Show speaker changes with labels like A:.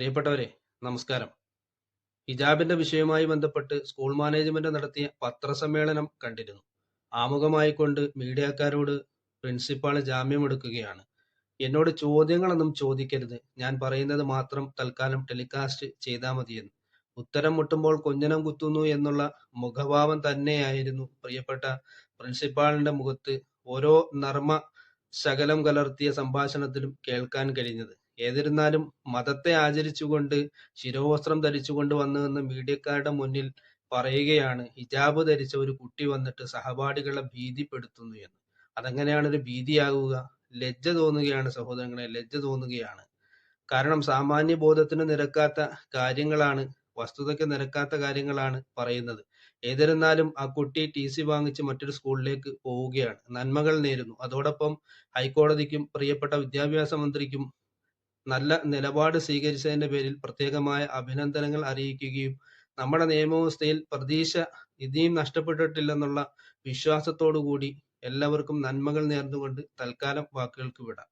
A: പ്രിയപ്പെട്ടവരെ നമസ്കാരം. ഹിജാബിന്റെ വിഷയവുമായി ബന്ധപ്പെട്ട് സ്കൂൾ മാനേജ്മെന്റ് നടത്തിയ പത്രസമ്മേളനം കണ്ടിരുന്നു. ആമുഖമായി കൊണ്ട് മീഡിയക്കാരോട് പ്രിൻസിപ്പാൾ ജാമ്യമെടുക്കുകയാണ് എന്നോട് ചോദ്യങ്ങളൊന്നും ചോദിക്കരുത്. ഞാൻ പറയുന്നത് മാത്രം തൽക്കാലം ടെലികാസ്റ്റ് ചെയ്താൽ മതിയെന്ന്. ഉത്തരം മുട്ടുമ്പോൾ കൊഞ്ഞനം കുത്തുന്നു എന്നുള്ള മുഖഭാവം തന്നെയായിരുന്നു പ്രിയപ്പെട്ട പ്രിൻസിപ്പാളിന്റെ മുഖത്ത് ഓരോ നർമ്മ ശകലം കലർത്തിയ സംഭാഷണത്തിലും കേൾക്കാൻ കഴിഞ്ഞത്. ഏതിരുന്നാലും മതത്തെ ആചരിച്ചുകൊണ്ട് ശിരോവസ്ത്രം ധരിച്ചുകൊണ്ട് വന്നുവെന്ന് മീഡിയക്കാരുടെ മുന്നിൽ പറയുകയാണ് ഹിജാബ് ധരിച്ച ഒരു കുട്ടി വന്നിട്ട് സഹപാഠികളെ ഭീതിപ്പെടുത്തുന്നു എന്ന്. അതെങ്ങനെയാണ് ഒരു ഭീതിയാകുക? ലജ്ജ തോന്നുകയാണ് സഹോദരങ്ങളെ ലജ്ജ തോന്നുകയാണ്. കാരണം സാമാന്യ ബോധത്തിന് നിരക്കാത്ത കാര്യങ്ങളാണ് വസ്തുതയ്ക്ക് നിരക്കാത്ത കാര്യങ്ങളാണ് പറയുന്നത്. ഏതിരുന്നാലും ആ കുട്ടി ടി സി വാങ്ങിച്ച് മറ്റൊരു സ്കൂളിലേക്ക് പോവുകയാണ്. നന്മകൾ നേരുന്നു. അതോടൊപ്പം ഹൈക്കോടതിക്കും പ്രിയപ്പെട്ട വിദ്യാഭ്യാസ മന്ത്രിക്കും നല്ല നിലപാട് സ്വീകരിച്ചതിന്റെ പേരിൽ പ്രത്യേകമായ അഭിനന്ദനങ്ങൾ അറിയിക്കുകയും നമ്മുടെ നിയമവ്യവസ്ഥയിൽ പ്രതീക്ഷ ഇനിയും നഷ്ടപ്പെട്ടിട്ടില്ലെന്നുള്ള വിശ്വാസത്തോടു കൂടി എല്ലാവർക്കും നന്മകൾ നേർന്നുകൊണ്ട് തൽക്കാലം വാക്കുകൾക്ക് വിടാം.